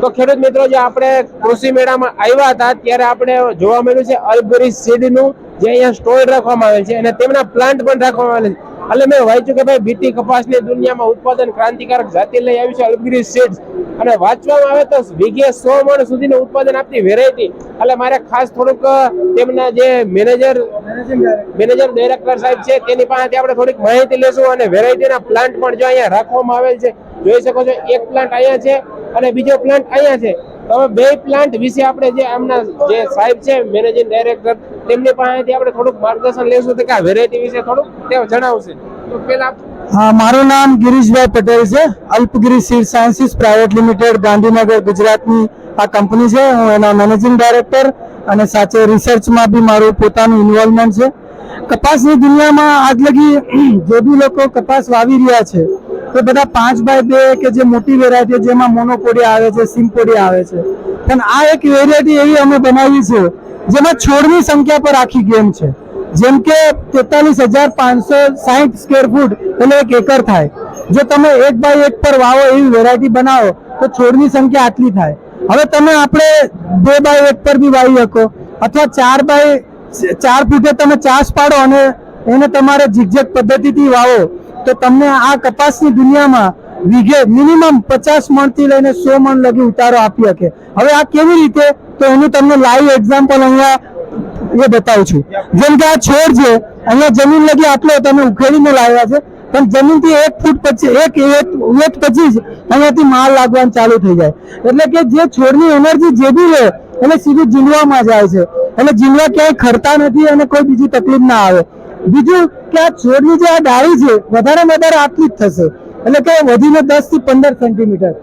તો ખેડૂત મિત્રો, જે આપણે કૃષિ મેળામાં આવ્યા હતા, ત્યારે આપણે જોવા મળ્યું છે અલબરી સીડનું જે અહીંયા સ્ટોર રાખવામાં આવેલ છે અને તેમના પ્લાન્ટ પણ રાખવામાં આવેલ છે. એટલે મેં વાંચ્યું કે ભાઈ, બીટી કપાસની દુનિયામાં ઉત્પાદન ક્રાંતિકારક જાતિ લઈ આવી છે અલબરી સીડ્સ અને વાંચવામાં આવે તો વીઘે સો મણ સુધીનું ઉત્પાદન આપતી વેરાયટી એટલે મારે ખાસ થોડુંક તેમના જે મેનેજર મેનેજર ડાયરેક્ટર સાહેબ છે, તેની પાસેથી આપણે થોડીક માહિતી લેશું અને વેરાયટીના પ્લાન્ટ પણ જો અહીંયા રાખવામાં આવેલ છે, જોઈ શકો છો, એક પ્લાન્ટ અહીંયા છે અને બીજો પ્લાન્ટ અહીંયા છે. તો હવે બે પ્લાન્ટ વિશે આપણે જે આમના જે સાહેબ છે મેનેજિંગ ડાયરેક્ટર તેમની પાસેથી આપણે થોડુંક માર્ગદર્શન લેશું તો કે આ વેરાયટી વિશે થોડુંક તેઓ જણાવશે. તો પેલા હા, મારું નામ ગિરીશભાઈ પટેલ છે. Alpagiri seed sciences private limited, Gandhinagar, ગુજરાતની આ કંપની છે. હું એના મેનેજિંગ ડાયરેક્ટર અને સાચે રિસર્ચમાં બી મારું પોતાનું ઇન્વોલ્વમેન્ટ છે. કપાસની દુનિયામાં આજ લગી જે બી લોકો કપાસ વાવી રહ્યા છે તે બધા પાંચ બાય બે કે જે મોટી વેરાયટી જેમાં મોનોકોડી આવે છે સિમ્પોડી આવે છે. પણ આ એક વેરાયટી એવી અમે બનાવી છે, જેમાં છોડની સંખ્યા પર આખી ગેમ છે. જેમ કે તેતાલીસ હજાર પાંચસો સાહીઠ સ્ક્વેર ફૂટ એટલે એક એકર થાય. જો તમે એક બાય એક પર વાવો એવી વેરાયટી બનાવો, તો છોડની સંખ્યા આટલી થાય. હવે તમે આપણે બે બાય એક પર બી વાવી શકો. અથવા ચાર બાય, ચાર ફૂટે તમે ચાસ પાડો અને એને તમારે ઝીકઝેક પદ્ધતિથી વાવો તો તમને આ કપાસની દુનિયામાં વીઘે મિનિમમ પચાસ મણથી લઈને સો મણ લગી ઉતારો આપી શકે. હવે આ કેવી રીતે? તો એનું તમને લાઈવ એક્ઝામ્પલ અહીંયા એ બતાવું છું. જેમ કે આ છોડ છે, અહીંયા જમીન લગી આટલો તમે ઉખેડીને લાવ્યા છે, પણ જમીનથી એક ફૂટ પછી, એક વેટ પછી જ અહીંયાથી માલ લાગવાનું ચાલુ થઈ જાય. એટલે કે જે છોડની એનર્જી જે બી લે એને સીધું જીંડવામાં જાય છે. એટલે જીંડવા ક્યાંય ખરતા નથી અને કોઈ બીજી તકલીફ ના આવે. બીજું કે આ છોડની જે આ ડાળી છે વધારે વધારે આટલી જ થશે. એટલે કે વધીને દસથી પંદર સેન્ટીમીટર